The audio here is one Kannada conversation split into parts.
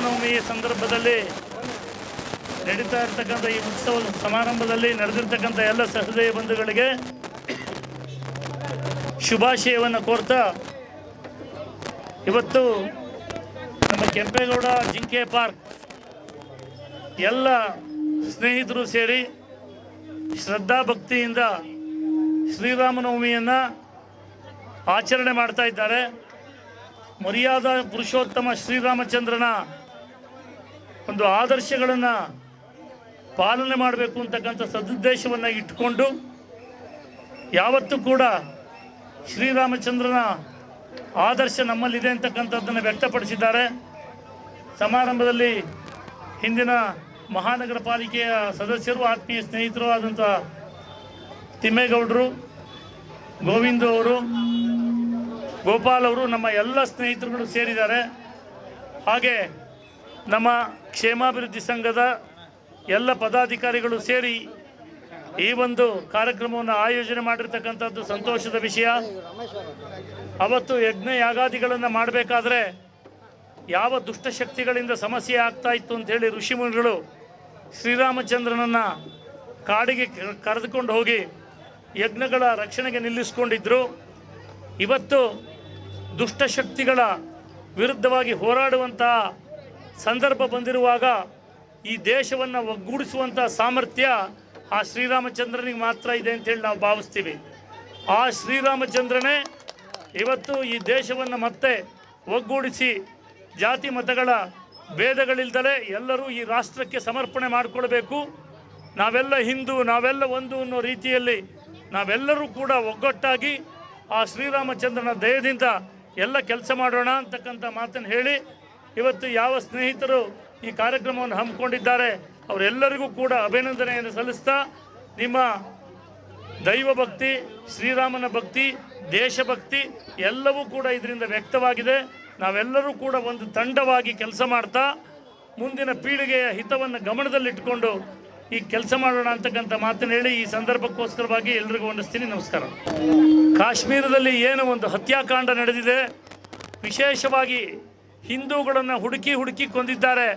ರಾಮನವಮಿಯ ಸಂದರ್ಭದಲ್ಲಿ ನಡೀತಾ ಇರ್ತಕ್ಕಂಥ ಈ ಉತ್ಸವ ಸಮಾರಂಭದಲ್ಲಿ ನಡೆದಿರ್ತಕ್ಕಂಥ ಎಲ್ಲ ಸಹೃದಯ ಬಂಧುಗಳಿಗೆ ಶುಭಾಶಯವನ್ನು ಕೋರ್ತಾ ಇವತ್ತು ನಮ್ಮ ಕೆಂಪೇಗೌಡ ಜಿಂಕೆ ಪಾರ್ಕ್ ಎಲ್ಲ ಸ್ನೇಹಿತರು ಸೇರಿ ಶ್ರದ್ಧಾ ಭಕ್ತಿಯಿಂದ ಶ್ರೀರಾಮನವಮಿಯನ್ನು ಆಚರಣೆ ಮಾಡ್ತಾ ಇದ್ದಾರೆ. ಮರ್ಯಾದ ಪುರುಷೋತ್ತಮ ಶ್ರೀರಾಮಚಂದ್ರನ ಒಂದು ಆದರ್ಶಗಳನ್ನು ಪಾಲನೆ ಮಾಡಬೇಕು ಅಂತಕ್ಕಂಥ ಸದುದ್ದೇಶವನ್ನು ಇಟ್ಟುಕೊಂಡು ಯಾವತ್ತೂ ಕೂಡ ಶ್ರೀರಾಮಚಂದ್ರನ ಆದರ್ಶ ನಮ್ಮಲ್ಲಿದೆ ಅಂತಕ್ಕಂಥದ್ದನ್ನು ವ್ಯಕ್ತಪಡಿಸಿದ್ದಾರೆ. ಸಮಾರಂಭದಲ್ಲಿ ಹಿಂದಿನ ಮಹಾನಗರ ಪಾಲಿಕೆಯ ಸದಸ್ಯರು, ಆತ್ಮೀಯ ಸ್ನೇಹಿತರು ಆದಂಥ ತಿಮ್ಮೇಗೌಡರು, ಗೋವಿಂದ ಅವರು, ಗೋಪಾಲ್ ಅವರು ನಮ್ಮ ಎಲ್ಲ ಸ್ನೇಹಿತರುಗಳು ಸೇರಿದ್ದಾರೆ. ಹಾಗೆ ನಮ್ಮ ಕ್ಷೇಮಾಭಿವೃದ್ಧಿ ಸಂಘದ ಎಲ್ಲ ಪದಾಧಿಕಾರಿಗಳು ಸೇರಿ ಈ ಒಂದು ಕಾರ್ಯಕ್ರಮವನ್ನು ಆಯೋಜನೆ ಮಾಡಿರ್ತಕ್ಕಂಥದ್ದು ಸಂತೋಷದ ವಿಷಯ. ಅವತ್ತು ಯಜ್ಞ ಯಾಗಾದಿಗಳನ್ನು ಮಾಡಬೇಕಾದ್ರೆ ಯಾವ ದುಷ್ಟಶಕ್ತಿಗಳಿಂದ ಸಮಸ್ಯೆ ಆಗ್ತಾ ಇತ್ತು ಅಂಥೇಳಿ ಋಷಿಮುನಿಗಳು ಶ್ರೀರಾಮಚಂದ್ರನನ್ನು ಕಾಡಿಗೆ ಕರೆದುಕೊಂಡು ಹೋಗಿ ಯಜ್ಞಗಳ ರಕ್ಷಣೆಗೆ ನಿಲ್ಲಿಸಿಕೊಂಡಿದ್ದರು ಇವತ್ತು ದುಷ್ಟಶಕ್ತಿಗಳ ವಿರುದ್ಧವಾಗಿ ಹೋರಾಡುವಂತಹ ಸಂದರ್ಭ ಬಂದಿರುವಾಗ ಈ ದೇಶವನ್ನು ಒಗ್ಗೂಡಿಸುವಂಥ ಸಾಮರ್ಥ್ಯ ಆ ಶ್ರೀರಾಮಚಂದ್ರನಿಗೆ ಮಾತ್ರ ಇದೆ ಅಂತೇಳಿ ನಾವು ಭಾವಿಸ್ತೀವಿ. ಆ ಶ್ರೀರಾಮಚಂದ್ರನೇ ಇವತ್ತು ಈ ದೇಶವನ್ನು ಮತ್ತೆ ಒಗ್ಗೂಡಿಸಿ ಜಾತಿ ಮತಗಳ ಭೇದಗಳಿಲ್ದಲೆ ಎಲ್ಲರೂ ಈ ರಾಷ್ಟ್ರಕ್ಕೆ ಸಮರ್ಪಣೆ ಮಾಡಿಕೊಳ್ಬೇಕು. ನಾವೆಲ್ಲ ಹಿಂದೂ, ನಾವೆಲ್ಲ ಒಂದು ಅನ್ನೋ ರೀತಿಯಲ್ಲಿ ನಾವೆಲ್ಲರೂ ಕೂಡ ಒಗ್ಗಟ್ಟಾಗಿ ಆ ಶ್ರೀರಾಮಚಂದ್ರನ ದಯದಿಂದ ಎಲ್ಲ ಕೆಲಸ ಮಾಡೋಣ ಅಂತಕ್ಕಂಥ ಮಾತನ್ನು ಹೇಳಿ ಇವತ್ತು ಯಾವ ಸ್ನೇಹಿತರು ಈ ಕಾರ್ಯಕ್ರಮವನ್ನು ಹಮ್ಮಿಕೊಂಡಿದ್ದಾರೆ, ಅವರೆಲ್ಲರಿಗೂ ಕೂಡ ಅಭಿನಂದನೆಯನ್ನು ಸಲ್ಲಿಸ್ತಾ ನಿಮ್ಮ ದೈವ ಭಕ್ತಿ, ಶ್ರೀರಾಮನ ಭಕ್ತಿ ದೇಶಭಕ್ತಿ ಎಲ್ಲವೂ ಕೂಡ ಇದರಿಂದ ವ್ಯಕ್ತವಾಗಿದೆ. ನಾವೆಲ್ಲರೂ ಕೂಡ ಒಂದು ತಂಡವಾಗಿ ಕೆಲಸ ಮಾಡ್ತಾ ಮುಂದಿನ ಪೀಳಿಗೆಯ ಹಿತವನ್ನು ಗಮನದಲ್ಲಿಟ್ಟುಕೊಂಡು ಈ ಕೆಲಸ ಮಾಡೋಣ ಅಂತಕ್ಕಂಥ ಮಾತನ್ನು ಹೇಳಿ ಈ ಸಂದರ್ಭಕ್ಕೋಸ್ಕರವಾಗಿ ಎಲ್ರಿಗೂ ವಂದಿಸ್ತೀನಿ ನಮಸ್ಕಾರ. ಕಾಶ್ಮೀರದಲ್ಲಿ ಏನು ಒಂದು ಹತ್ಯಾಕಾಂಡ ನಡೆದಿದೆ. ವಿಶೇಷವಾಗಿ ಹಿಂದೂಗಳನ್ನು ಹುಡುಕಿ ಹುಡುಕಿ ಕೊಂದಿದ್ದಾರೆ.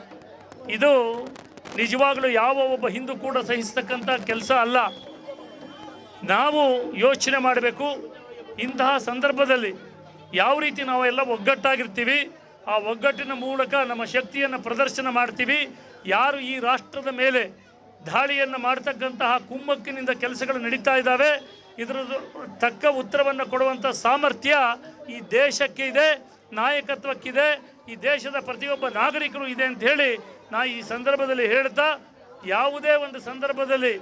ಇದು ನಿಜವಾಗಲೂ ಯಾವ ಒಬ್ಬ ಹಿಂದೂ ಕೂಡ ಸಹಿಸ್ತಕ್ಕಂಥ ಕೆಲಸ ಅಲ್ಲ. ನಾವು ಯೋಚನೆ ಮಾಡಬೇಕು. ಇಂತಹ ಸಂದರ್ಭದಲ್ಲಿ ಯಾವ ರೀತಿ ನಾವೆಲ್ಲ ಒಗ್ಗಟ್ಟಾಗಿರ್ತೀವಿ, ಆ ಒಗ್ಗಟ್ಟಿನ ಮೂಲಕ ನಮ್ಮ ಶಕ್ತಿಯನ್ನು ಪ್ರದರ್ಶನ ಮಾಡ್ತೀವಿ. ಯಾರು ಈ ರಾಷ್ಟ್ರದ ಮೇಲೆ ದಾಳಿಯನ್ನು ಮಾಡ್ತಕ್ಕಂತಹ ಕುಮ್ಮಕ್ಕಿನಿಂದ ಕೆಲಸಗಳು ನಡೀತಾ ಇದ್ದಾವೆ ಇದರ ತಕ್ಕ ಉತ್ತರವನ್ನು ಕೊಡುವಂಥ ಸಾಮರ್ಥ್ಯ ಈ ದೇಶಕ್ಕೆ ಇದೆ ನಾಯಕತ್ವಕ್ಕಿದೆ. ಈ ದೇಶದ ಪ್ರತಿಯೊಬ್ಬ ನಾಗರಿಕರು ಇದೆ ಅಂತ ಹೇಳಿ ನಾ ಈ ಸಂದರ್ಭದಲ್ಲಿ ಹೇಳ್ತಾ, ಯಾವುದೇ ಒಂದು ಸಂದರ್ಭದಲ್ಲಿ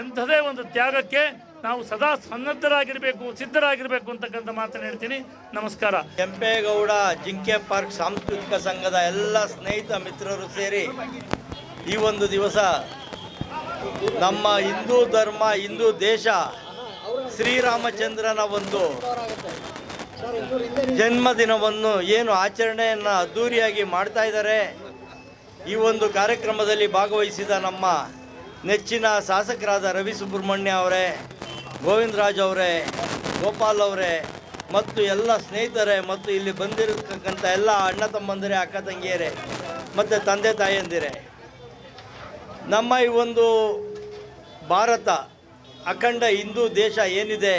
ಎಂಥದೇ ಒಂದು ತ್ಯಾಗಕ್ಕೆ ನಾವು ಸದಾ ಸನ್ನದ್ಧರಾಗಿರಬೇಕು, ಸಿದ್ಧರಾಗಿರಬೇಕು ಅಂತಕ್ಕಂಥ ಮಾತನ್ನು ಹೇಳ್ತೀನಿ. ನಮಸ್ಕಾರ. ಕೆಂಪೇಗೌಡ, ಜಿಂಕೆ ಪಾರ್ಕ್ ಸಾಂಸ್ಕೃತಿಕ ಸಂಘದ ಎಲ್ಲ ಸ್ನೇಹಿತ ಮಿತ್ರರು ಸೇರಿ ಈ ಒಂದು ದಿವಸ ನಮ್ಮ ಹಿಂದೂ ಧರ್ಮ, ಹಿಂದೂ ದೇಶ ಶ್ರೀರಾಮಚಂದ್ರನ ಒಂದು ಜನ್ಮದಿನವನ್ನು ಏನು ಆಚರಣೆಯನ್ನು ಅದ್ಧೂರಿಯಾಗಿ ಮಾಡ್ತಾ ಇದ್ದಾರೆ. ಈ ಒಂದು ಕಾರ್ಯಕ್ರಮದಲ್ಲಿ ಭಾಗವಹಿಸಿದ ನಮ್ಮ ನೆಚ್ಚಿನ ಶಾಸಕರಾದ ರವಿ ಸುಬ್ರಹ್ಮಣ್ಯ ಅವರೇ ಗೋವಿಂದರಾಜ್ ಅವರೇ, ಗೋಪಾಲ್ ಅವರೇ, ಮತ್ತು ಎಲ್ಲ ಸ್ನೇಹಿತರೇ, ಮತ್ತು ಇಲ್ಲಿ ಬಂದಿರತಕ್ಕಂಥ ಎಲ್ಲ ಅಣ್ಣ ತಮ್ಮಂದಿರೇ, ಅಕ್ಕ ತಂಗಿಯರೇ, ಮತ್ತು ತಂದೆ ತಾಯಂದಿರೇ, ನಮ್ಮ ಈ ಒಂದು ಭಾರತ ಅಖಂಡ ಹಿಂದೂ ದೇಶ ಏನಿದೆ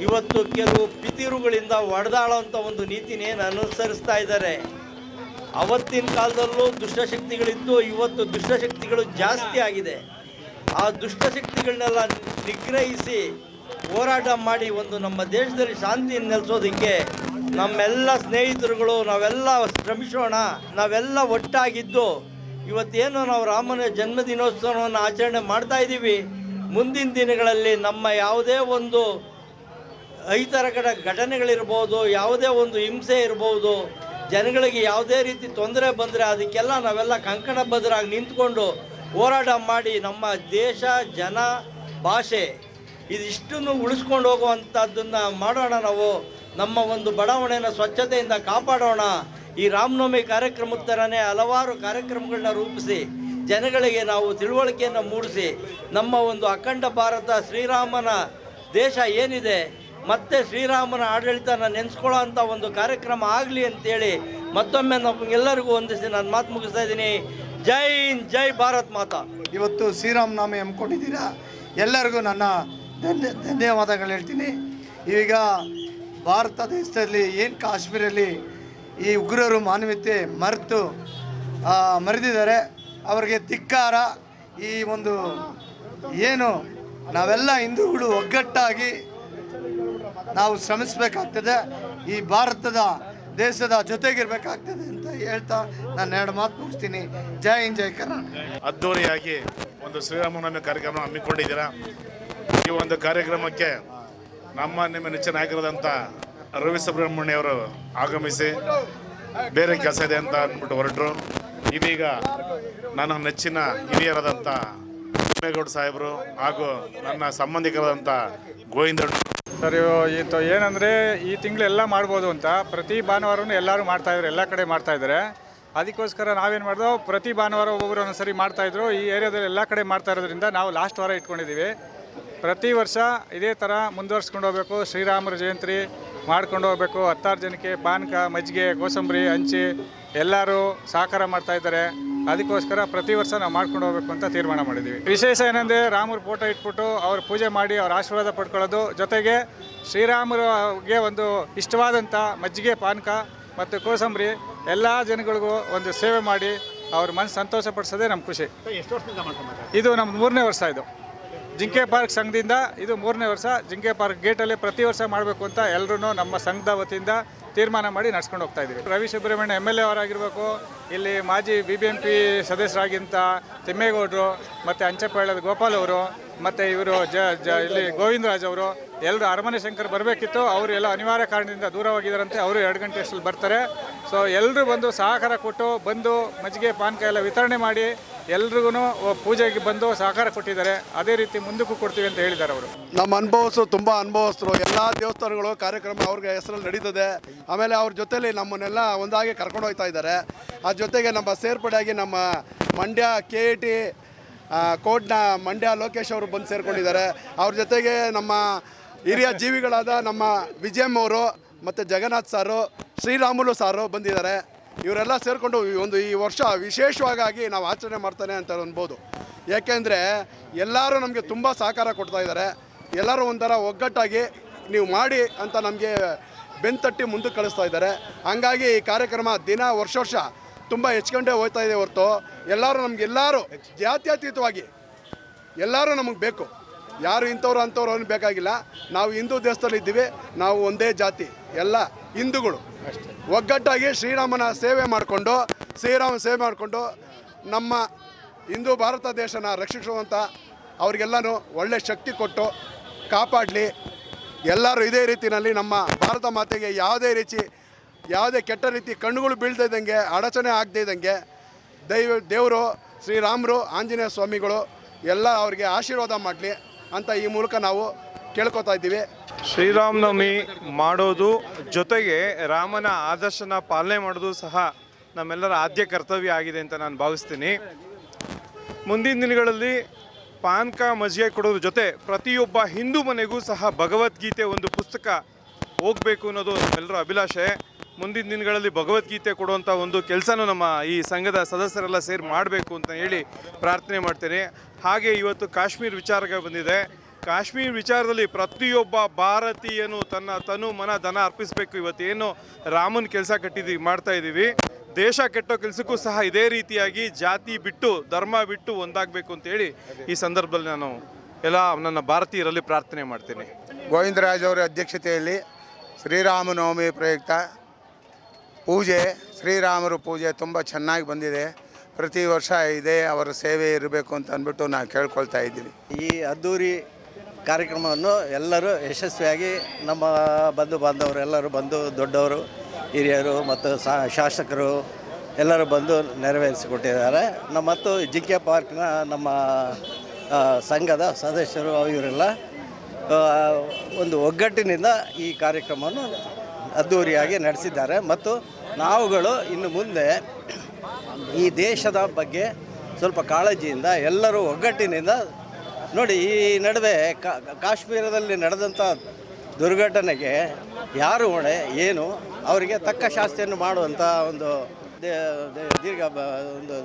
ಇವತ್ತು ಕೆಲವು ಪಿತಿರುಗಳಿಂದ ಒಡೆದಾಳುವಂಥ ಒಂದು ನೀತಿನೇನು ಅನುಸರಿಸ್ತಾ ಇದ್ದಾರೆ. ಅವತ್ತಿನ ಕಾಲದಲ್ಲೂ ದುಷ್ಟಶಕ್ತಿಗಳಿತ್ತು ಇವತ್ತು ದುಷ್ಟಶಕ್ತಿಗಳು ಜಾಸ್ತಿ ಆಗಿದೆ. ಆ ದುಷ್ಟಶಕ್ತಿಗಳನ್ನೆಲ್ಲ ನಿಗ್ರಹಿಸಿ ಹೋರಾಟ ಮಾಡಿ ಒಂದು ನಮ್ಮ ದೇಶದಲ್ಲಿ ಶಾಂತಿಯನ್ನು ನೆಲೆಸೋದಕ್ಕೆ ನಮ್ಮೆಲ್ಲ ಸ್ನೇಹಿತರುಗಳು, ನಾವೆಲ್ಲ ಶ್ರಮಿಸೋಣ, ನಾವೆಲ್ಲ ಒಟ್ಟಾಗಿದ್ದು ಇವತ್ತೇನು ನಾವು ರಾಮನ ಜನ್ಮದಿನೋತ್ಸವವನ್ನು ಆಚರಣೆ ಮಾಡ್ತಾ ಇದ್ದೀವಿ. ಮುಂದಿನ ದಿನಗಳಲ್ಲಿ ನಮ್ಮ ಯಾವುದೇ ಒಂದು ಅಹಿತರಕರ ಘಟನೆಗಳಿರ್ಬೋದು, ಯಾವುದೇ ಒಂದು ಹಿಂಸೆ ಇರ್ಬೋದು, ಜನಗಳಿಗೆ ಯಾವುದೇ ರೀತಿ ತೊಂದರೆ ಬಂದರೆ ಅದಕ್ಕೆಲ್ಲ ನಾವೆಲ್ಲ ಕಂಕಣ ಬದ್ರಾಗಿ ನಿಂತ್ಕೊಂಡು ಹೋರಾಟ ಮಾಡಿ ನಮ್ಮ ದೇಶ, ಜನ, ಭಾಷೆ ಇದಿಷ್ಟನ್ನು ಉಳಿಸ್ಕೊಂಡು ಹೋಗುವಂಥದ್ದನ್ನು ಮಾಡೋಣ ನಾವು. ನಮ್ಮ ಒಂದು ಬಡಾವಣೆಯನ್ನು ಸ್ವಚ್ಛತೆಯಿಂದ ಕಾಪಾಡೋಣ. ಈ ರಾಮನವಮಿ ಕಾರ್ಯಕ್ರಮದ ಥರನೇ ಹಲವಾರು ಕಾರ್ಯಕ್ರಮಗಳನ್ನ ರೂಪಿಸಿ, ಜನಗಳಿಗೆ ನಾವು ತಿಳುವಳಿಕೆಯನ್ನು ಮೂಡಿಸಿ, ನಮ್ಮ ಒಂದು ಅಖಂಡ ಭಾರತ ಶ್ರೀರಾಮನ ದೇಶ ಏನಿದೆ ಮತ್ತೆ ಶ್ರೀರಾಮನ ಆಡಳಿತನ ನೆನೆಸ್ಕೊಳ್ಳೋ ಅಂಥ ಒಂದು ಕಾರ್ಯಕ್ರಮ ಆಗಲಿ ಅಂತೇಳಿ ಮತ್ತೊಮ್ಮೆ ನಮಗೆಲ್ಲರಿಗೂ ಹೊಂದಿಸಿ ನಾನು ಮಾತು ಮುಗಿಸ್ತಾ ಇದ್ದೀನಿ. ಜೈ ಹಿಂದ್, ಜೈ ಭಾರತ್ ಮಾತಾ. ಇವತ್ತು ಶ್ರೀರಾಮನಾಮಿ ಹಮ್ಮಿಕೊಂಡಿದ್ದೀರಾ ಎಲ್ಲರಿಗೂ ನನ್ನ ಧನ್ಯ ಧನ್ಯವಾದಗಳು ಹೇಳ್ತೀನಿ. ಈಗ ಭಾರತ ದೇಶದಲ್ಲಿ ಏನು ಕಾಶ್ಮೀರಲ್ಲಿ ಈ ಉಗ್ರರು ಮಾನವೀಯತೆ ಮರೆತು ಮರೆದಿದ್ದಾರೆ, ಅವರಿಗೆ ಧಿಕ್ಕಾರ, ಈ ಒಂದು ಏನು, ನಾವೆಲ್ಲ ಹಿಂದೂಗಳು ಒಗ್ಗಟ್ಟಾಗಿ ನಾವು ಶ್ರಮಿಸಬೇಕಾಗ್ತದೆ. ಈ ಭಾರತದ, ದೇಶದ ಜೊತೆಗಿರ್ಬೇಕಾಗ್ತದೆ ಅಂತ ಹೇಳ್ತಾ ನಾನು ಎರಡು ಮಾತು ಮುಗಿಸ್ತೀನಿ. ಜೈ ಹಿಂದ್, ಜೈ ಕರ್ನಾಟಕ. ಅದ್ದೂರಿಯಾಗಿ ಒಂದು ಶ್ರೀರಾಮನವಮಿ ಕಾರ್ಯಕ್ರಮ ಹಮ್ಮಿಕೊಂಡಿದ್ದೀರಾ? ಈ ಒಂದು ಕಾರ್ಯಕ್ರಮಕ್ಕೆ ನಮ್ಮ, ನಿಮ್ಮ ನೆಚ್ಚಿನ ಆಗಿರೋದಂತ ರವಿ ಸುಬ್ರಹ್ಮಣ್ಯ ಅವರು ಆಗಮಿಸಿ ಬೇರೆ ಕೆಲಸ ಇದೆ ಅಂತ ಅಂದ್ಬಿಟ್ಟು ಹೊರಟರು. ಇದೀಗ ನನ್ನ ನೆಚ್ಚಿನ ಹಿರಿಯರಾದಂಥ ತಿಮ್ಮೇಗೌಡ ಸಾಹೇಬರು ಹಾಗೂ ನನ್ನ ಸಂಬಂಧಿಕರಾದಂಥ ಗೋವಿಂದ ಸರ್ ಇದು ಏನಂದರೆ ಈ ತಿಂಗಳು ಎಲ್ಲ ಮಾಡ್ಬೋದು ಅಂತ ಪ್ರತಿ ಭಾನುವಾರನೂ ಎಲ್ಲರೂ ಮಾಡ್ತಾಯಿದ್ರು ಎಲ್ಲ ಕಡೆ ಮಾಡ್ತಾಯಿದ್ದಾರೆ ಅದಕ್ಕೋಸ್ಕರ ನಾವೇನು ಮಾಡಿದ್ವು ಪ್ರತಿ ಭಾನುವಾರ ಒಬ್ಬೊಬ್ಬರು ಒಂದೊಂದ್ಸರಿ ಮಾಡ್ತಾಯಿದ್ರು ಈ ಏರಿಯಾದಲ್ಲಿ ಎಲ್ಲ ಕಡೆ ಮಾಡ್ತಾ ಇರೋದ್ರಿಂದ ನಾವು ಲಾಸ್ಟ್ ವಾರ ಇಟ್ಕೊಂಡಿದ್ದೀವಿ ಪ್ರತಿ ವರ್ಷ ಇದೇ ಥರ ಮುಂದುವರ್ಸ್ಕೊಂಡು ಹೋಗ್ಬೇಕು. ಶ್ರೀರಾಮರ ಜಯಂತಿ ಮಾಡ್ಕೊಂಡು ಹೋಗ್ಬೇಕು. ಹತ್ತಾರು ಜನಕ್ಕೆ ಪಾನಕ, ಮಜ್ಜಿಗೆ, ಕೋಸಂಬರಿ ಹಂಚಿ ಎಲ್ಲರೂ ಸಹಕಾರ ಮಾಡ್ತಾ ಇದ್ದಾರೆ. ಅದಕ್ಕೋಸ್ಕರ ಪ್ರತಿ ವರ್ಷ ನಾವು ಮಾಡ್ಕೊಂಡು ಹೋಗ್ಬೇಕು ಅಂತ ತೀರ್ಮಾನ ಮಾಡಿದ್ದೀವಿ. ವಿಶೇಷ ಏನಂದರೆ ರಾಮರ ಫೋಟೋ ಇಟ್ಬಿಟ್ಟು ಅವ್ರ ಪೂಜೆ ಮಾಡಿ ಅವ್ರ ಆಶೀರ್ವಾದ ಪಡ್ಕೊಳ್ಳೋದು. ಜೊತೆಗೆ ಶ್ರೀರಾಮರಿಗೆ ಒಂದು ಇಷ್ಟವಾದಂಥ ಮಜ್ಜಿಗೆ ಪಾನಕ ಮತ್ತು ಕೋಸಂಬರಿ ಎಲ್ಲ ಜನಗಳಿಗೂ ಒಂದು ಸೇವೆ ಮಾಡಿ ಅವ್ರ ಮನಸ್ಸು ಸಂತೋಷಪಡಿಸೋದೇ ನಮ್ಮ ಖುಷಿ. ಇದು ನಮ್ಮ ಮೂರನೇ ವರ್ಷ ಇದು. ಜಿಂಕೆ ಪಾರ್ಕ್ ಸಂಘದಿಂದ ಇದು ಮೂರನೇ ವರ್ಷ ಜಿಂಕೆ ಪಾರ್ಕ್ ಗೇಟಲ್ಲಿ ಪ್ರತಿ ವರ್ಷ ಮಾಡಬೇಕು ಅಂತ ಎಲ್ಲರೂ ನಮ್ಮ ಸಂಘದ ವತಿಯಿಂದ ತೀರ್ಮಾನ ಮಾಡಿ ನಡ್ಸ್ಕೊಂಡು ಹೋಗ್ತಾ ಇದ್ದೀವಿ. Ravi Subramanya M L A ಅವರಾಗಿರ್ಬೇಕು, ಇಲ್ಲಿ ಮಾಜಿ ಬಿ ಬಿ ಎಂ ಪಿ ಸದಸ್ಯರಾಗಿಂತ ತಿಮ್ಮೇಗೌಡರು, ಮತ್ತು ಅಂಚೆಪಾಳ್ಯದ ಗೋಪಾಲ್ ಅವರು, ಮತ್ತು ಇವರು ಜ ಜ, ಇಲ್ಲಿ ಗೋವಿಂದರಾಜ್ ಅವರು ಎಲ್ಲರೂ ಅರಮನೆ ಶಂಕರ್ ಬರಬೇಕಿತ್ತು, ಅವರು ಎಲ್ಲ ಅನಿವಾರ್ಯ ಕಾರಣದಿಂದ ದೂರವಾಗಿದ್ದಾರಂತೆ, ಅವರು ಎರಡು ಗಂಟೆ ಅಷ್ಟರಲ್ಲಿ ಬರ್ತಾರೆ. ಸೊ ಎಲ್ಲರೂ ಬಂದು ಸಹಕಾರ ಕೊಟ್ಟು, ಬಂದು ಮಜ್ಜಿಗೆ ಪಾನಕ ಎಲ್ಲ ವಿತರಣೆ ಮಾಡಿ ಎಲ್ರಿಗೂ ಪೂಜೆಗೆ ಬಂದು ಸಹಕಾರ ಕೊಟ್ಟಿದ್ದಾರೆ. ಅದೇ ರೀತಿ ಮುಂದಕ್ಕೂ ಕೊಡ್ತೀವಿ ಅಂತ ಹೇಳಿದ್ದಾರೆ ಅವರು. ನಮ್ಮ ಅನುಭವಸ್ಥರು ತುಂಬ ಅನುಭವಸ್ಥರು. ಎಲ್ಲ ದೇವಸ್ಥಾನಗಳು ಕಾರ್ಯಕ್ರಮ ಅವ್ರಿಗೆ ಹೆಸರಲ್ಲಿ ನಡೀತದೆ. ಆಮೇಲೆ ಅವ್ರ ಜೊತೆಯಲ್ಲಿ ನಮ್ಮನ್ನೆಲ್ಲ ಒಂದಾಗಿ ಕರ್ಕೊಂಡು ಹೋಗ್ತಾ ಇದ್ದಾರೆ. ಆ ಜೊತೆಗೆ ನಮ್ಮ ಸೇರ್ಪಡೆಯಾಗಿ ನಮ್ಮ ಮಂಡ್ಯ ಕೆ ಇ ಟಿ ಕೋಟ್ನ ಮಂಡ್ಯ ಲೋಕೇಶ್ ಅವರು ಬಂದು ಸೇರಿಕೊಂಡಿದ್ದಾರೆ. ಅವ್ರ ಜೊತೆಗೆ ನಮ್ಮ ಹಿರಿಯ ಜೀವಿಗಳಾದ ನಮ್ಮ ವಿಜಯಮ್ ಅವರು ಮತ್ತು ಜಗನ್ನಾಥ್ ಸಾರು, ಶ್ರೀರಾಮುಲು ಸಾರು ಬಂದಿದ್ದಾರೆ. ಇವರೆಲ್ಲ ಸೇರಿಕೊಂಡು ಒಂದು ಈ ವರ್ಷ ವಿಶೇಷವಾಗಿ ನಾವು ಆಚರಣೆ ಮಾಡ್ತಾನೆ ಅಂತ ಅನ್ಬೋದು. ಯಾಕೆಂದರೆ ಎಲ್ಲರೂ ನಮಗೆ ತುಂಬ ಸಹಕಾರ ಕೊಡ್ತಾ ಇದ್ದಾರೆ. ಎಲ್ಲರೂ ಒಂಥರ ಒಗ್ಗಟ್ಟಾಗಿ ನೀವು ಮಾಡಿ ಅಂತ ನಮಗೆ ಬೆನ್ತಟ್ಟಿ ಮುಂದಕ್ಕೆ ಕಳಿಸ್ತಾ ಇದ್ದಾರೆ. ಹಾಗಾಗಿ ಈ ಕಾರ್ಯಕ್ರಮ ದಿನ, ವರ್ಷ ವರ್ಷ ತುಂಬ ಹೆಚ್ಕೊಂಡೇ ಹೋಗ್ತಾ ಇದೆ ಹೊರತು ಎಲ್ಲರೂ ನಮಗೆಲ್ಲರೂ ಜಾತ್ಯತೀತವಾಗಿ ಎಲ್ಲರೂ ನಮಗೆ ಬೇಕು. ಯಾರು ಇಂಥವ್ರು ಅಂಥವ್ರು ಅವ್ನು ಬೇಕಾಗಿಲ್ಲ. ನಾವು ಹಿಂದೂ ದೇಶದಲ್ಲಿ ಇದ್ದೀವಿ ನಾವು ಒಂದೇ ಜಾತಿ. ಎಲ್ಲ ಹಿಂದೂಗಳು. ಒಗ್ಗಟ್ಟಾಗಿ ಶ್ರೀರಾಮನ ಸೇವೆ ಮಾಡಿಕೊಂಡು ಶ್ರೀರಾಮ ಸೇವೆ ಮಾಡಿಕೊಂಡು ನಮ್ಮ ಹಿಂದೂ ಭಾರತ ದೇಶನ ರಕ್ಷಿಸುವಂಥ ಅವ್ರಿಗೆಲ್ಲನೂ ಒಳ್ಳೆ ಶಕ್ತಿ ಕೊಟ್ಟು ಕಾಪಾಡಲಿ. ಎಲ್ಲರೂ ಇದೇ ರೀತಿಯಲ್ಲಿ ನಮ್ಮ ಭಾರತ ಮಾತೆಗೆ ಯಾವುದೇ ರೀತಿ, ಯಾವುದೇ ಕೆಟ್ಟ ರೀತಿ ಕಣ್ಣುಗಳು ಬೀಳ್ತಾ ಇದ್ದಂಗೆ, ಅಡಚಣೆ ಆಗದೇ ಇದ್ದಂಗೆ ದೈವ, ದೇವರು, ಶ್ರೀರಾಮರು, ಆಂಜನೇಯ ಸ್ವಾಮಿಗಳು ಎಲ್ಲ ಅವರಿಗೆ ಆಶೀರ್ವಾದ ಮಾಡಲಿ ಅಂತ ಈ ಮೂಲಕ ನಾವು ಕೇಳ್ಕೊತಾ ಇದ್ದೀವಿ. ಶ್ರೀರಾಮನವಮಿ ಮಾಡೋದು ಜೊತೆಗೆ ರಾಮನ ಆದರ್ಶನ ಪಾಲನೆ ಮಾಡೋದು ಸಹ ನಮ್ಮೆಲ್ಲರ ಆದ್ಯ ಕರ್ತವ್ಯ ಆಗಿದೆ ಅಂತ ನಾನು ಭಾವಿಸ್ತೀನಿ. ಮುಂದಿನ ದಿನಗಳಲ್ಲಿ ಪಾನ್ಕ ಮಜ್ಜಿಗೆ ಕೊಡೋದ್ರ ಜೊತೆ ಪ್ರತಿಯೊಬ್ಬ ಹಿಂದೂ ಮನೆಗೂ ಸಹ ಭಗವದ್ಗೀತೆ ಒಂದು ಪುಸ್ತಕ ಹೋಗಬೇಕು ಅನ್ನೋದು ನಮ್ಮೆಲ್ಲರ ಅಭಿಲಾಷೆ. ಮುಂದಿನ ದಿನಗಳಲ್ಲಿ ಭಗವದ್ಗೀತೆ ಕೊಡುವಂಥ ಒಂದು ಕೆಲಸನೂ ನಮ್ಮ ಈ ಸಂಘದ ಸದಸ್ಯರೆಲ್ಲ ಸೇರಿ ಮಾಡಬೇಕು ಅಂತ ಹೇಳಿ ಪ್ರಾರ್ಥನೆ ಮಾಡ್ತೀನಿ. ಹಾಗೆ ಇವತ್ತು ಕಾಶ್ಮೀರ್ ವಿಚಾರಕ್ಕೆ ಬಂದಿದೆ. ಕಾಶ್ಮೀರ್ ವಿಚಾರದಲ್ಲಿ ಪ್ರತಿಯೊಬ್ಬ ಭಾರತೀಯನು ತನ್ನ ತನು ಮನ ಧನ ಅರ್ಪಿಸಬೇಕು. ಇವತ್ತೇನು ರಾಮನ ಕೆಲಸ ಕಟ್ಟಿದ್ದೀವಿ ಮಾಡ್ತಾ ಇದ್ದೀವಿ. ದೇಶ ಕೆಟ್ಟೋ ಕೆಲಸಕ್ಕೂ ಸಹ ಇದೇ ರೀತಿಯಾಗಿ ಜಾತಿ ಬಿಟ್ಟು ಧರ್ಮ ಬಿಟ್ಟು ಒಂದಾಗಬೇಕು ಅಂತೇಳಿ ಈ ಸಂದರ್ಭದಲ್ಲಿ ನಾನು ಎಲ್ಲ ನನ್ನ ಭಾರತೀಯರಲ್ಲಿ ಪ್ರಾರ್ಥನೆ ಮಾಡ್ತೀನಿ. ಗೋವಿಂದರಾಜ್ ಅವರ ಅಧ್ಯಕ್ಷತೆಯಲ್ಲಿ ಶ್ರೀರಾಮನವಮಿ ಪ್ರಯುಕ್ತ ಪೂಜೆ ಶ್ರೀರಾಮರು ಪೂಜೆ ತುಂಬ ಚೆನ್ನಾಗಿ ಬಂದಿದೆ. ಪ್ರತಿ ವರ್ಷ ಇದೇ ಅವರ ಸೇವೆ ಇರಬೇಕು ಅಂತ ಅಂದ್ಬಿಟ್ಟು ನಾವು ಕೇಳ್ಕೊಳ್ತಾ ಇದ್ದೀವಿ ಈ ಅದ್ದೂರಿ ಕಾರ್ಯಕ್ರಮವನ್ನು ಎಲ್ಲರೂ ಯಶಸ್ವಿಯಾಗಿ ನಮ್ಮ ಬಂಧು ಬಾಂಧವರು ಎಲ್ಲರೂ ಬಂದು ದೊಡ್ಡವರು, ಹಿರಿಯರು ಮತ್ತು ಶಾಸಕರು ಎಲ್ಲರೂ ಬಂದು ನೆರವೇರಿಸಿಕೊಟ್ಟಿದ್ದಾರೆ. ನಮ್ಮ ಮತ್ತು ಕೆ ಪಾರ್ಕ್ನ ನಮ್ಮ ಸಂಘದ ಸದಸ್ಯರು ಇವರೆಲ್ಲ ಒಂದು ಒಗ್ಗಟ್ಟಿನಿಂದ ಈ ಕಾರ್ಯಕ್ರಮವನ್ನು ಅದ್ಧೂರಿಯಾಗಿ ನಡೆಸಿದ್ದಾರೆ. ಮತ್ತು ನಾವುಗಳು ಇನ್ನು ಮುಂದೆ ಈ ದೇಶದ ಬಗ್ಗೆ ಸ್ವಲ್ಪ ಕಾಳಜಿಯಿಂದ ಎಲ್ಲರೂ ಒಗ್ಗಟ್ಟಿನಿಂದ ನೋಡಿ, ಈ ನಡುವೆ ಕಾಶ್ಮೀರದಲ್ಲಿ ನಡೆದಂಥ ದುರ್ಘಟನೆಗೆ ಯಾರು ಹೊಣೆ, ಏನು, ಅವರಿಗೆ ತಕ್ಕ ಶಾಸ್ತಿಯನ್ನು ಮಾಡುವಂಥ ಒಂದು ದೀರ್ಘ ಒಂದು